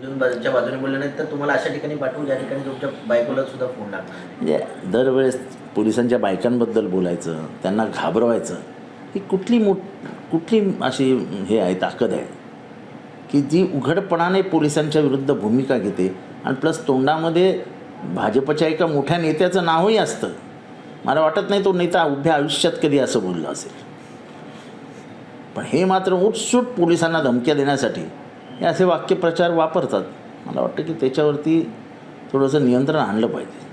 बाजूच्या बाजूने बोलले नाही तर तुम्हाला अशा ठिकाणी पाठवू ज्या ठिकाणी तुमच्या बायकोला सुद्धा फोन म्हणजे दरवेळेस पोलिसांच्या बायकांबद्दल बोलायचं त्यांना घाबरवायचं ही कुठली मोठ कुठली अशी हे आहे ताकद आहे? की जी उघडपणाने पोलिसांच्या विरुद्ध भूमिका घेते आणि प्लस तोंडामध्ये भाजपच्या एका मोठ्या नेत्याचं नावही असतं. मला वाटत नाही तो नेता उभ्या आयुष्यात कधी असं बोलला असेल. पण हे मात्र उठसूट पोलिसांना धमक्या देण्यासाठी हे असे वाक्यप्रचार वापरतात. मला वाटतं की त्याच्यावरती थोडंसं नियंत्रण आणलं पाहिजे.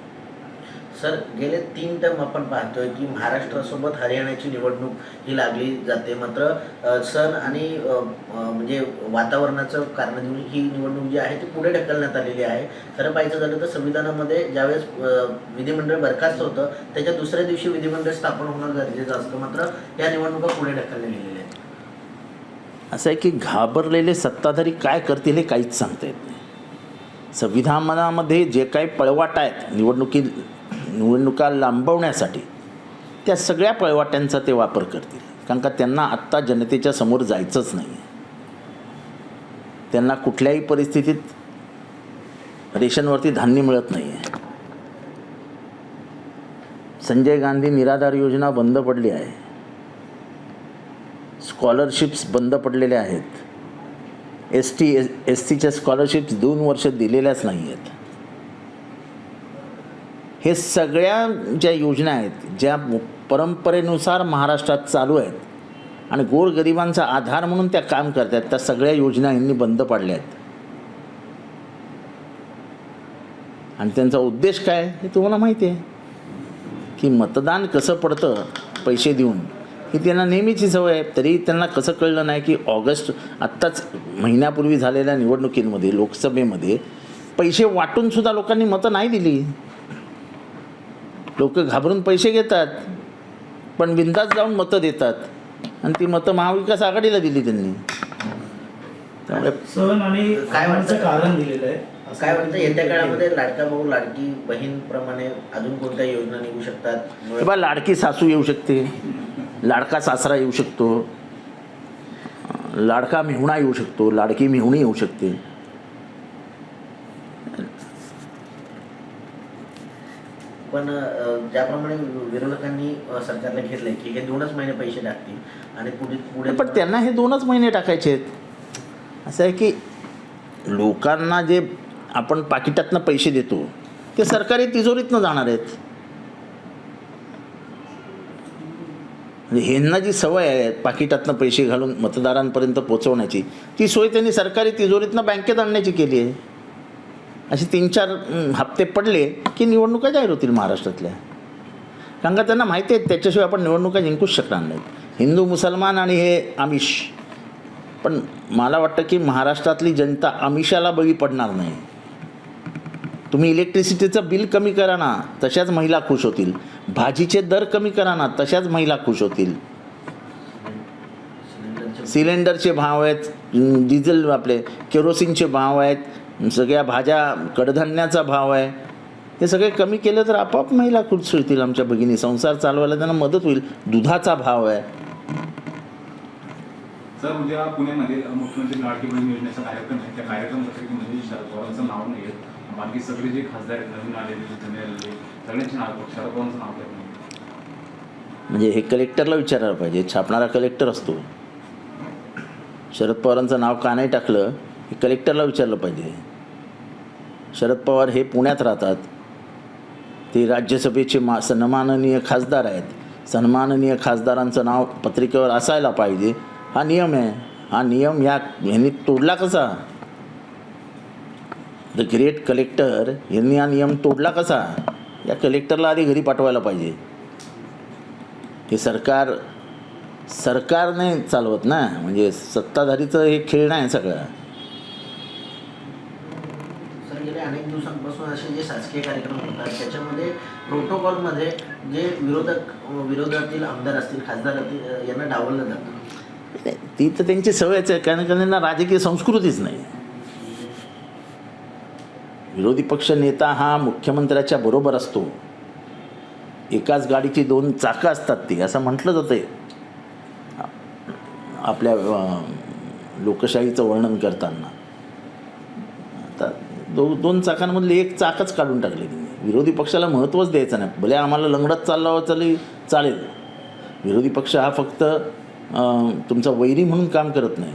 सर गेले तीन टर्म आपण पाहतोय की महाराष्ट्रासोबत हरियाणाची निवडणूक ही लागली जाते. मात्र सण आणि म्हणजे वातावरणाचं कारण देऊन ही निवडणूक जी आहे ती पुढे ढकलण्यात आलेली आहे. खरं पाहायचं झालं तर संविधानामध्ये ज्यावेळेस विधिमंडळ बरखास्त होतं त्याच्या दुसऱ्या दिवशी विधिमंडळ स्थापन होणं गरजेचं असतं. मात्र या निवडणुका पुढे ढकलल्या गेलेल्या आहेत. असं आहे की घाबरलेले सत्ताधारी काय करतील हे काहीच सांगता येत नाही. संविधानामध्ये जे काही पळवाट आहेत निवडणुकी निवडणुका लांबवण्यासाठी त्या सगळ्या पळवाट्यांचा ते वापर करतील. कारण का त्यांना आत्ता जनतेच्या समोर जायचंच नाही. आहे त्यांना कुठल्याही परिस्थितीत रेशनवरती धान्य मिळत नाही. आहे संजय गांधी निराधार योजना बंद पडली आहे. स्कॉलरशिप्स बंद पडलेल्या आहेत. एस टी एस एस टीच्या स्कॉलरशिप्स दोन वर्ष दिलेल्याच नाही आहेत हे सगळ्या ज्या योजना आहेत ज्या परंपरेनुसार महाराष्ट्रात चालू आहेत आणि गोरगरिबांचा आधार म्हणून त्या काम करतात त्या सगळ्या योजना यांनी बंद पाडल्या आहेत आणि त्यांचा उद्देश काय हे तुम्हाला माहिती आहे. की मतदान कसं पडतं पैसे देऊन. ही त्यांना नेहमीची सवय आहे. तरी त्यांना कसं कळलं नाही की ऑगस्ट आत्ताच महिन्यापूर्वी झालेल्या निवडणुकींमध्ये लोकसभेमध्ये पैसे वाटून सुद्धा लोकांनी मतं नाही दिली. लोक घाबरून पैसे घेतात पण बिंदास जाऊन मतं देतात. आणि ती मतं महाविकास आघाडीला दिली त्यांनी. त्यामुळे सण आणि काय वाटतं? कारण दिलेलं आहे. असं काय वाटतं? येत्या काळामध्ये लाडका भाऊ लाडकी बहीण प्रमाणे अजून कोणत्या योजना निघू शकतात? बा लाडकी सासू येऊ शकते. लाडका सासरा येऊ शकतो. लाडका मेहुणा येऊ शकतो लाडकी मेहुणी येऊ शकते. पण ज्याप्रमाणे विरोधकांनी सरकारला घेतलंय की हे दोनच महिने पैसे टाकतील आणि पुढे पुढे पण त्यांना हे दोनच महिने टाकायचे आहेत. असं आहे की लोकांना जे आपण पाकिटातनं पैसे देतो ते सरकारी तिजोरीतनं जाणार आहेत. म्हणजे ह्यांना जी सवय आहे पाकिटातनं पैसे घालून मतदारांपर्यंत पोचवण्याची ती सोय त्यांनी सरकारी तिजोरीतनं बँकेत आणण्याची केली आहे. असे तीन चार हप्ते पडले की निवडणुका जाहीर होतील महाराष्ट्रातल्या. कारण का त्यांना माहिती आहे त्याच्याशिवाय आपण निवडणुका जिंकूच शकणार नाहीत. हिंदू मुसलमान आणि हे आमिष. पण मला वाटतं की महाराष्ट्रातली जनता आमिषाला बळी पडणार नाही. तुम्ही इलेक्ट्रिसिटीचं बिल कमी करा ना तशाच महिला खुश होतील. भाजीचे दर कमी करा ना तशाच महिला खुश होतील. सिलेंडरचे भाव आहेत डिझेल आपले केरोसिनचे भाव आहेत सगळ्या भाज्या कडधान्याचा भाव आहे. हे सगळे कमी केलं तर आपोआप महिला खुश होतील आमच्या भगिनी. संसार चालवायला त्यांना मदत होईल दुधाचा भाव आहे. सर उद्या पुण्यामध्ये मुख्यमंत्री लाडकी बहीण योजनेचा कार्यक्रम आहे. त्या कार्यक्रम नाव नाही बाकी सगळे जे खासदार नवीन आलेले जुने आलेले सगळ्यांचे नाव शरद पवारांचं नाव नाही म्हणजे हे कलेक्टरला विचारायला पाहिजे छापणारा कलेक्टर असतो. शरद पवारांचं नाव का नाही टाकलं हे कलेक्टरला विचारलं पाहिजे. शरद पवार हे पुण्यात राहतात. ते राज्यसभेचे मा सन्माननीय खासदार आहेत. सन्माननीय खासदारांचं नाव पत्रिकेवर असायला पाहिजे. हा नियम आहे. हा नियम ह्या ह्यांनी तोडला कसा? द ग्रेट कलेक्टर यांनी हा नियम तोडला कसा? या कलेक्टरला आधी घरी पाठवायला पाहिजे. हे सरकार सरकारने चालवत ना? म्हणजे सत्ताधारीचं हे खेळणं आहे सगळं. गेल्या अनेक दिवसांपासून असे जे शासकीय कार्यक्रम होतात त्याच्यामध्ये प्रोटोकॉलमध्ये जे विरोधक विरोधातील आमदार असतील खासदार असतील यांना डावललं जातं. ती तर त्यांची सवयच आहे. कारण त्यांना राजकीय संस्कृतीच नाही. विरोधी पक्ष नेता हा मुख्यमंत्र्याच्या बरोबर असतो. एकाच गाडीची दोन चाकं असतात ती असं म्हटलं जातं आपल्या लोकशाहीचं वर्णन करताना. आता दो दोन चाकांमधली एक चाकच काढून टाकली त्यांनी विरोधी पक्षाला महत्त्वच द्यायचं नाही. भले आम्हाला लंगडत चालला चालेल चालेल. विरोधी पक्ष हा फक्त तुमचा वैरी म्हणून काम करत नाही.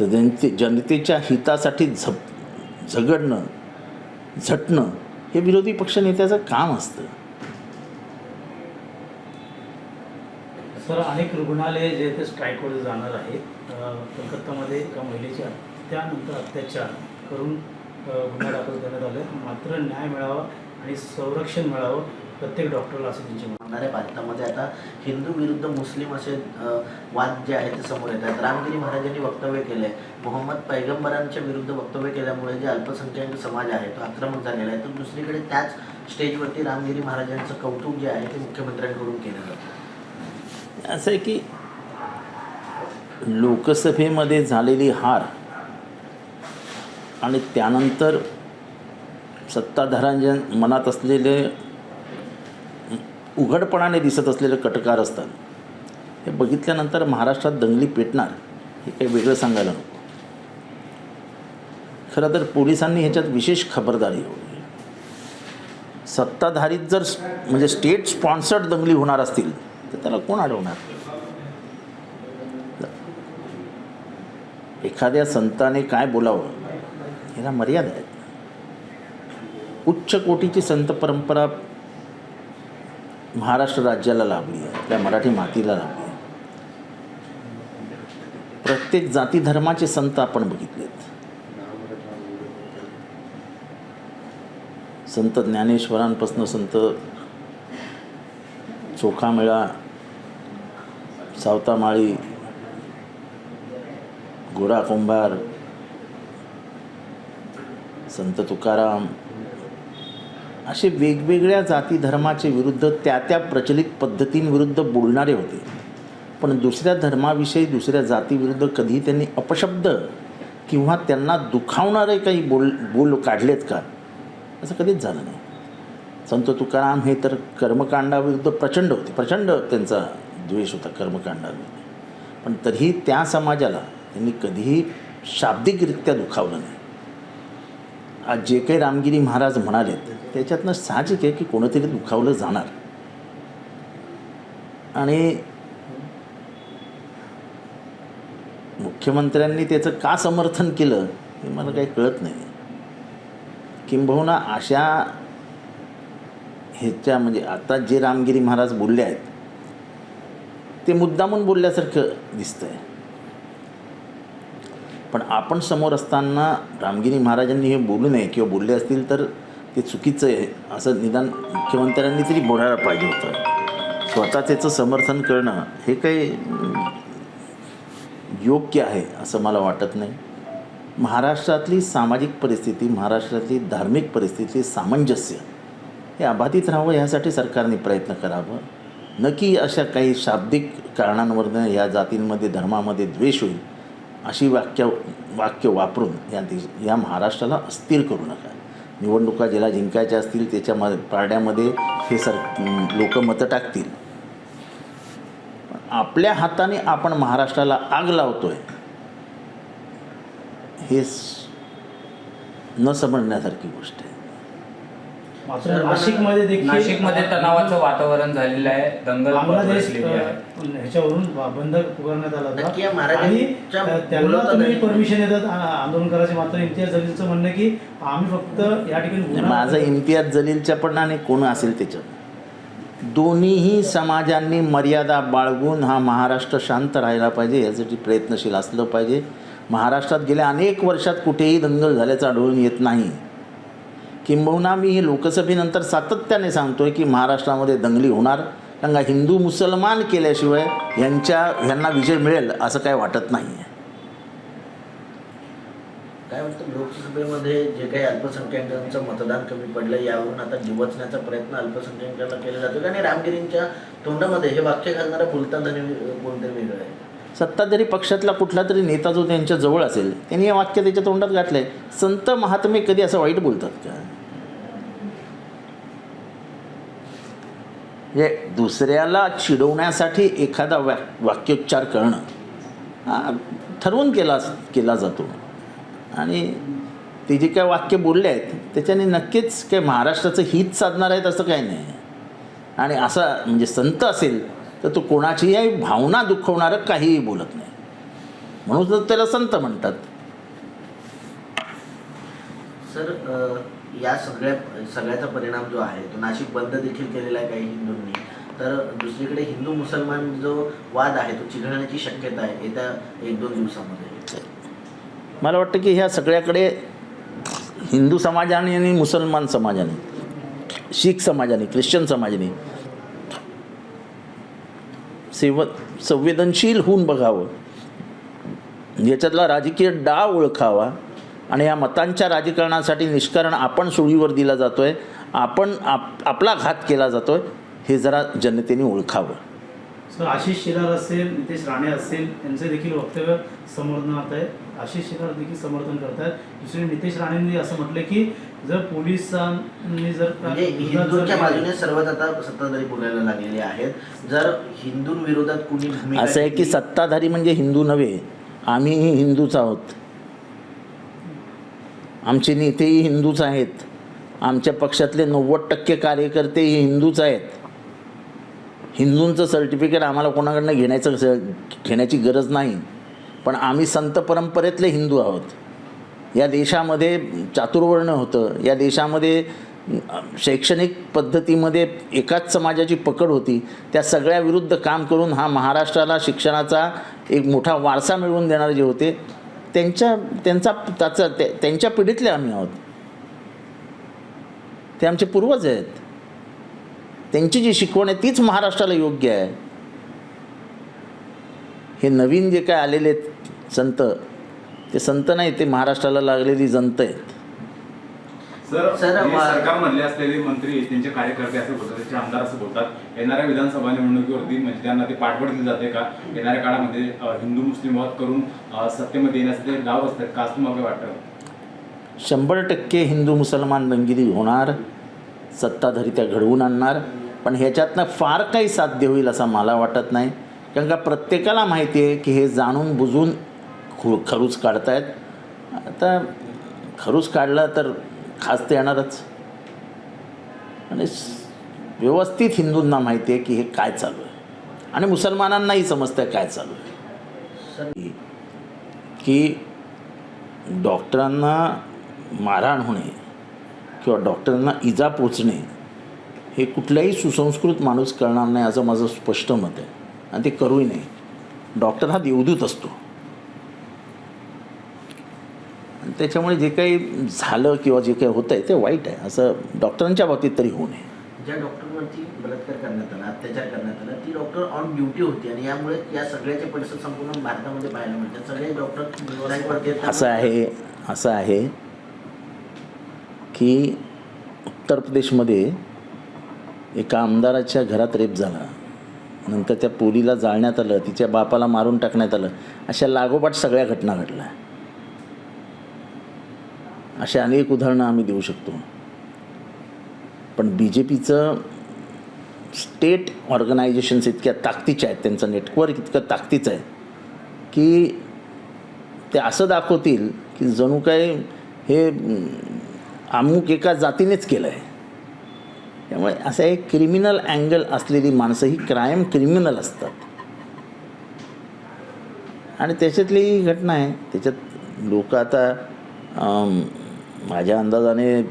तर जनते जनतेच्या हितासाठी झप झगडणं झटणं हे विरोधी पक्षनेत्याचं काम असतं. सर अनेक रुग्णालय जे ते स्ट्राईकवर जाणार आहेत. कलकत्तामध्ये एका महिलेच्या त्यानंतर अत्याचार करून गुन्हा दाखल करण्यात आले मात्र न्याय मिळावा आणि संरक्षण मिळावं प्रत्येक डॉक्टरला असं त्यांची मागणी. होणाऱ्या भारतामध्ये आता हिंदू विरुद्ध मुस्लिम असे वाद जे आहेत ते समोर येत आहेत. रामगिरी महाराजांनी वक्तव्य केलं आहे मोहम्मद पैगंबरांच्या विरुद्ध वक्तव्य केल्यामुळे जे अल्पसंख्याक समाज आहे तो आक्रमक झालेला आहे. तर दुसरीकडे त्याच स्टेजवरती रामगिरी महाराजांचं कौतुक जे आहे ते मुख्यमंत्र्यांकडून केलं जातं. असं आहे की लोकसभेमध्ये झालेली हार आणि त्यानंतर सत्ताधाऱ्यांच्या मनात असलेले उघडपणाने दिसत असलेले कटकार असतात. हे बघितल्यानंतर महाराष्ट्रात दंगली पेटणार हे काही वेगळं सांगायला नको. खरं तर पोलिसांनी ह्याच्यात विशेष खबरदारी हवी सत्ताधारीत जर म्हणजे स्टेट स्पॉन्सर्ड दंगली होणार असतील तर त्याला कोण अडवणार? एखाद्या संताने काय बोलावं ह्याला मर्यादा आहेत. उच्च कोटीची संत परंपरा महाराष्ट्र राज्याला लाभली आहे आपल्या मराठी मातीला लाभली आहे. प्रत्येक जाती धर्माचे संत आपण बघितलेत. संत ज्ञानेश्वरांपासून संत चोखामेळा सावतामाळी गोरा कुंभार संत तुकाराम असे वेगवेगळ्या जाती धर्माचे विरुद्ध त्या त्या प्रचलित पद्धतींविरुद्ध बोलणारे होते. पण दुसऱ्या धर्माविषयी दुसऱ्या जातीविरुद्ध कधी त्यांनी अपशब्द किंवा त्यांना दुखावणारे काही बोल बोल काढलेत का? असं कधीच झालं नाही. संत तुकाराम हे तर कर्मकांडाविरुद्ध प्रचंड होते. प्रचंड त्यांचा द्वेष होता कर्मकांडाविरुद्ध. पण तरीही त्या समाजाला त्यांनी कधीही शाब्दिकरित्या दुखावलं नाही. आज जे काही रामगिरी महाराज म्हणालेत त्याच्यातनं साहजिक आहे की कोणतरी दुखावलं जाणार. आणि मुख्यमंत्र्यांनी त्याचं का समर्थन केलं हे मला काही कळत नाही. किंबहुना अशा ह्याच्या म्हणजे आता जे रामगिरी महाराज बोलले आहेत ते मुद्दामून बोलल्यासारखं दिसतं आहे पण आपण समोर असताना रामगिरी महाराजांनी हे बोलू नये किंवा बोलले असतील तर ते चुकीचं आहे. असं निदान मुख्यमंत्र्यांनी तरी बोलायला पाहिजे होतं. स्वतः त्याचं समर्थन करणं हे काही योग्य आहे असं मला वाटत नाही. महाराष्ट्रातली सामाजिक परिस्थिती महाराष्ट्रातली धार्मिक परिस्थिती सामंजस्य हे अबाधित राहावं यासाठी सरकारने प्रयत्न करावं. न की अशा काही शाब्दिक कारणांवरनं या जातींमध्ये धर्मामध्ये द्वेष होईल. अशी वाक्य वाक्य वापरून या देश या महाराष्ट्राला अस्थिर करू नका. निवडणुका ज्याला जिंकायच्या असतील त्याच्या म पारड्यामध्ये हे सर लोक मतं टाकतील. आपल्या हाताने आपण महाराष्ट्राला आग लावतोय हे न समजण्यासारखी गोष्ट आहे. मात्र नाशिकमध्ये देखील नाशिकमध्ये तणावाचं वातावरण झालेलं आहे. दंगल बांगलादेश आहे. ह्याच्यावरून बंद पुकारण्यात आला नक्की या होता महाराजांच्या आणि त्यांना तुम्ही परमिशन देतात आ- आंदोलन करायचे. मात्र इम्तियाज जलीलचं म्हणणं आहे की आम्ही फक्त या ठिकाणी गुन्हा- माझा इम्तियाज जलीलच्या पण आणि कोण असेल त्याच्यात? दोन्हीही समाजांनी मर्यादा बाळगून हा महाराष्ट्र शांत राहायला पाहिजे यासाठी प्रयत्नशील असलं पाहिजे. महाराष्ट्रात गेल्या अनेक वर्षात कुठेही दंगल झाल्याचं आढळून येत नाही. किंबहुना मी हे लोकसभेनंतर सातत्याने सांगतोय की महाराष्ट्रामध्ये दंगली होणार कारण का हिंदू मुसलमान केल्याशिवाय यांच्या ह्यांना विजय मिळेल असं काय वाटत नाही आहे काय वाटतं लोकसभेमध्ये जे काही अल्पसंख्याकांचं मतदान कमी पडलं यावरून आता डिवचण्याचा प्रयत्न अल्पसंख्याकांना केला जातो? आणि रामगिरींच्या तोंडामध्ये हे वाक्य घालणारा बोलता धनी कोणतरी वेगळं आहे. सत्ताधारी पक्षातला कुठला तरी नेता जो त्यांच्या जवळ असेल त्यांनी हे वाक्य त्याच्या तोंडात घातलं आहे संत महात्मे कधी असं वाईट बोलतात का? म्हणजे दुसऱ्याला चिडवण्यासाठी एखादा व्या वाक्योच्चार करणं हा ठरवून केला केला जातो. आणि ते जे काय वाक्य बोलले आहेत त्याच्याने नक्कीच काय महाराष्ट्राचं हित साधणार आहेत असं काही नाही. आणि असा म्हणजे संत असेल तर तो कोणाचीही भावना दुखवणारं काहीही बोलत नाही. म्हणून तर त्याला संत म्हणतात. सर या सगळ्या सगळ्याचा परिणाम जो आहे तो नाशिक बंद देखील केलेला आहे काही हिंदूंनी. तर दुसरीकडे हिंदू मुसलमान जो वाद आहे तो चिघळण्याची शक्यता आहे येत्या एक दोन दिवसामध्ये. मला वाटतं की ह्या सगळ्याकडे हिंदू समाजाने आणि मुसलमान समाजाने शीख समाजाने ख्रिश्चन समाजाने सेव संवेदनशील होऊन बघावं. याच्यातला राजकीय डाव ओळखावा आणि या मतांच्या राजकारणासाठी निष्कारण आपण सुळीवर दिला जातो आहे आपण आप आपला घात केला जातो आहे हे जरा जनतेने ओळखावं. सर आशिष शेलार असेल नितेश राणे असेल यांचे देखील वक्तव्य समर्थनात आहे. आशिष शेलार देखील समर्थन करतात दुसरे नितेश राणेंनी असं म्हटलं की जर पोलिसांनी जर म्हणजे हिंदूंच्या बाजूने सर्वच आता सत्ताधारी बोलायला लागलेले आहेत. जर हिंदूंविरोधात कुणी असं आहे की सत्ताधारी म्हणजे हिंदू नव्हे आम्हीही हिंदूच आहोत. आमचे नेतेही हिंदूच आहेत. आमच्या पक्षातले नव्वद टक्के कार्यकर्ते हे हिंदूच आहेत. हिंदूंचं सर्टिफिकेट आम्हाला कोणाकडनं घेण्याचं स- घेण्याची गरज नाही. पण आम्ही संत परंपरेतले हिंदू आहोत. या देशामध्ये चातुर्वर्ण होतं. या देशामध्ये शैक्षणिक पद्धतीमध्ये एकाच समाजाची पकड होती. त्या सगळ्या विरुद्ध काम करून हा महाराष्ट्राला शिक्षणाचा एक मोठा वारसा मिळवून देणारे जे होते त्यांच्या त्यांचा त्याचा त्या- त्यांच्या पिढीतले आम्ही आहोत. ते आमचे पूर्वज आहेत. त्यांची जी शिकवण आहे तीच महाराष्ट्राला योग्य आहे. हे नवीन जे काय आलेले आहेत संत ते संत नाही ते महाराष्ट्राला लागलेली जंत आहेत. सर सर, मा- सरकारमधले असलेले मंत्री त्यांचे कार्यकर्ते असे बोलतात त्यांचे आमदार असं बोलतात येणाऱ्या विधानसभा निवडणुकीवरती म्हणजे त्यांना ते पाठबळ दिली जाते का? येणाऱ्या काळामध्ये हिंदू मुस्लिम वाद करून सत्तेमध्ये येण्यासाठी डाव असतात का? असं तुम्हाला काय वाटतं? शंभर टक्के हिंदू मुसलमान दंगिरी होणार सत्ताधारी त्या घडवून आणणार पण ह्याच्यातनं फार काही साध्य होईल असं मला वाटत नाही. कारण का प्रत्येकाला माहिती आहे की हे जाणून बुजून खु खरूच काढतायत. आता खरूच काढला तर खास येणारच. आणि व्यवस्थित हिंदूंना माहिती आहे की हे काय चालू आहे. आणि मुसलमानांनाही समजतं काय चालू आहे. की डॉक्टरांना मारहाण होणे किंवा डॉक्टरांना इजा पोचणे हे कुठल्याही सुसंस्कृत माणूस करणार नाही असं माझं स्पष्ट मत आहे. आणि ते करूही नाही. डॉक्टर हा देवदूत असतो. त्याच्यामुळे जे काही झालं किंवा जे काही होतं आहे ते वाईट आहे. असं डॉक्टरांच्या बाबतीत तरी होऊ नये. ज्या डॉक्टरवरती बलात्कार करण्यात आला अत्याचार करण्यात आला ती डॉक्टर ऑन ड्युटी होती आणि यामुळे या सगळ्याचे परिसर संपूर्ण भारतामध्ये पाहायला मिळतात. सगळे डॉक्टर. असं आहे असं आहे की उत्तर प्रदेशमध्ये एका आमदाराच्या घरात रेप झाला. नंतर त्या पोरीला जाळण्यात आलं तिच्या बापाला मारून टाकण्यात आलं. अशा लागोपाठ सगळ्या घटना घडल्या. असे अनेक उदाहरणं आम्ही देऊ शकतो. पण बी जे पीचं स्टेट ऑर्गनायझेशन्स इतक्या ताकदीच्या आहेत त्यांचं नेटवर्क इतकं ताकदीचं आहे की ते असं दाखवतील की जणू काय हे अमुक एका जातीनेच केलं आहे त्यामुळे असं एक क्रिमिनल अँगल असलेली माणसं ही क्राईम क्रिमिनल असतात. आणि त्याच्यातली ही घटना आहे त्याच्यात लोक आता माझ्या अंदाजाने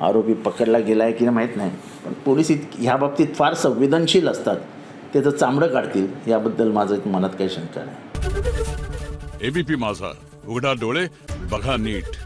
आरोपी पकडला गेला आहे की नाही माहीत नाही. पण पोलीस इत ह्या बाबतीत फार संवेदनशील असतात. त्याचं चामडं काढतील. याबद्दल माझं मनात काही शंका नाही. एबीपी माझा. उघडा डोळे बघा नीट.